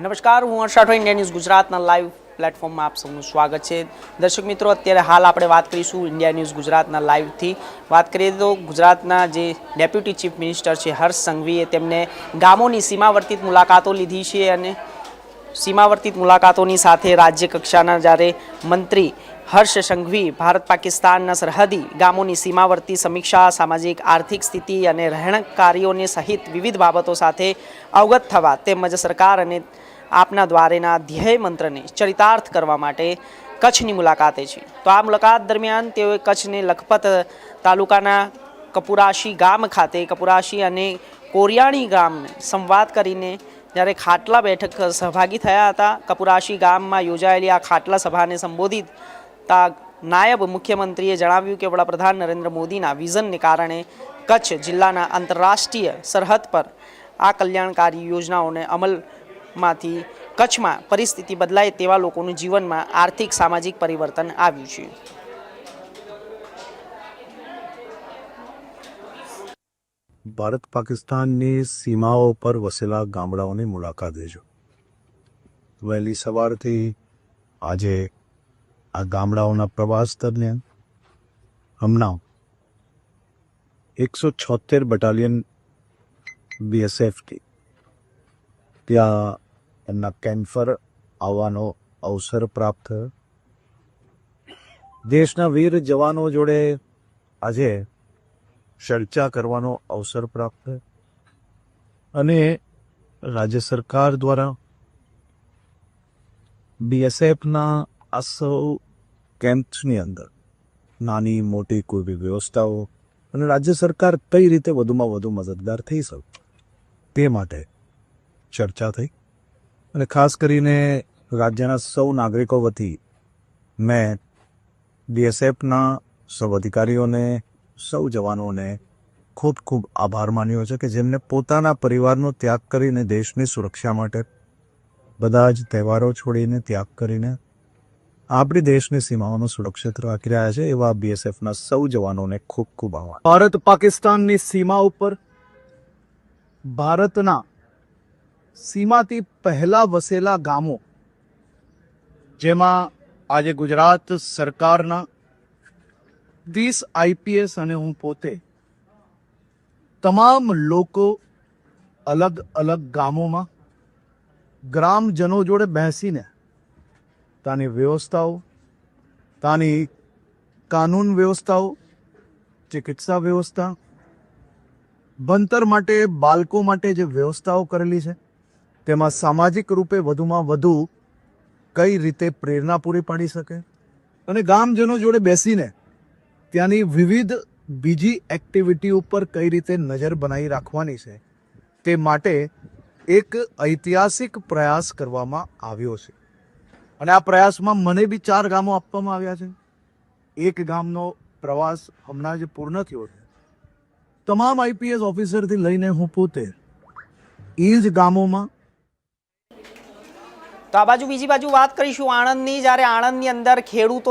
નમસ્કાર, હું Harsh India news ગુજરાતના લાઈવ પ્લેટફોર્મમાં આપ સૌનું સ્વાગત છે. દર્શક મિત્રો, અત્યારે હાલ આપણે વાત કરીશું ઇન્ડિયા ન્યૂઝ ગુજરાતના લાઈવથી વાત કરીએ તો ગુજરાતના જે ડેપ્યુટી ચીફ મિનિસ્ટર છે, હર્ષ સંઘવીએ તેમને ગામોની સીમાવર્તિત મુલાકાતો લીધી છે અને સીમાવર્તિત મુલાકાતોની સાથે રાજ્ય કક્ષાના જ્યારે મંત્રી હર્ષ સંઘવી ભારત પાકિસ્તાનના સરહદી ગામોની સીમાવર્તી સમીક્ષા, સામાજિક આર્થિક સ્થિતિ અને રહેણાંક સહિત વિવિધ બાબતો સાથે અવગત થવા તેમજ સરકાર અને આપના દ્વારેના ધ્યેય મંત્રને ચરિતાર્થ કરવા માટે કચ્છની મુલાકાતે છે. તો આ મુલાકાત દરમિયાન તેઓએ કચ્છને લખપત તાલુકાના કપુરાશી ગામ ખાતે, કપુરાશી અને કોરિયાણી ગામને સંવાદ કરીને જ્યારે ખાટલા બેઠક સહભાગી થયા હતા, કપુરાશી ગામમાં યોજાયેલી આ ખાટલા સભાને સંબોધિત તા નાયબ મુખ્યમંત્રીએ જણાવ્યું કે વડાપ્રધાન નરેન્દ્ર મોદીના વિઝનને કારણે કચ્છ જિલ્લાના આંતરરાષ્ટ્રીય સરહદ પર આ કલ્યાણકારી યોજનાઓને અમલમાંથી કચ્છમાં પરિસ્થિતિ બદલાય તેવા લોકોનું જીવનમાં આર્થિક, સામાજિક પરિવર્તન આવ્યું છે. ભારત પાકિસ્તાનની સીમાઓ પર વસેલા ગામડાઓની મુલાકાત લેજો. વહેલી સવારથી આજે આ ગામડાઓના પ્રવાસ દરમિયાન હમણાં એકસો છોતેર બટાલિયન બીએસએફથી ત્યાં એમના કેમ્ફર આવવાનો અવસર પ્રાપ્ત. દેશના વીર જવાનો જોડે આજે ચર્ચા કરવાનો અવસર પ્રાપ્ત. અને રાજ્ય સરકાર દ્વારા બીએસએફના આ સૌ કેમ્પ્સની અંદર નાની મોટી કોઈ બી વ્યવસ્થાઓ અને રાજ્ય સરકાર કઈ રીતે વધુમાં વધુ મદદગાર થઈ શકે તે માટે ચર્ચા થઈ. અને ખાસ કરીને રાજ્યના સૌ નાગરિકો વતી મેં બીએસએફના સૌ અધિકારીઓને, સૌ જવાનોને ખૂબ ખૂબ આભાર માન્યો છે કે જેમને પોતાના પરિવારનો ત્યાગ કરીને દેશની સુરક્ષા માટે બધા જ તહેવારો છોડીને ત્યાગ કરીને આપણી દેશની સીમાઓનો સુરક્ષિત રાખી રહ્યા છે એવા બીએસએફના સૌ જવાનોને ખૂબ ખૂબ આભાર. ભારત પાકિસ્તાનની સીમા ઉપર ભારતના સીમાથી પહેલા વસેલા ગામો, જેમાં આજે ગુજરાત સરકારના વીસ આઈપીએસ અને હું પોતે તમામ લોકો અલગ અલગ ગામોમાં ગ્રામજનો જોડે બેસીને તાની વ્યવસ્થાઓ, તાની કાનૂન વ્યવસ્થાઓ, ચિકિત્સા વ્યવસ્થા, ભણતર માટે, બાળકો માટે જે વ્યવસ્થાઓ કરેલી છે તેમાં સામાજિક રૂપે વધુમાં વધુ કઈ રીતે પ્રેરણા પૂરી પાડી શકે? અને ગામજનો જોડે બેસીને ત્યાંની વિવિધ બીજી એક્ટિવિટી ઉપર કઈ રીતે નજર બનાવી રાખવાની છે, તે માટે એક ઐતિહાસિક પ્રયાસ કરવામાં આવ્યો છે. અને આ પ્રયાસમાં મને બી ચાર ગામો આપવામાં આવ્યા છે. એક ગામનો પ્રવાસ હમણાં જ પૂર્ણ થયો છે. તમામ આઈપીએસ ઓફિસરથી લઈને હું પોતે એ જ ગામોમાં તો આ બાજુ બીજી બાજુ વાત કરીશું આણંદની. જ્યારે આણંદની અંદર ખેડૂતો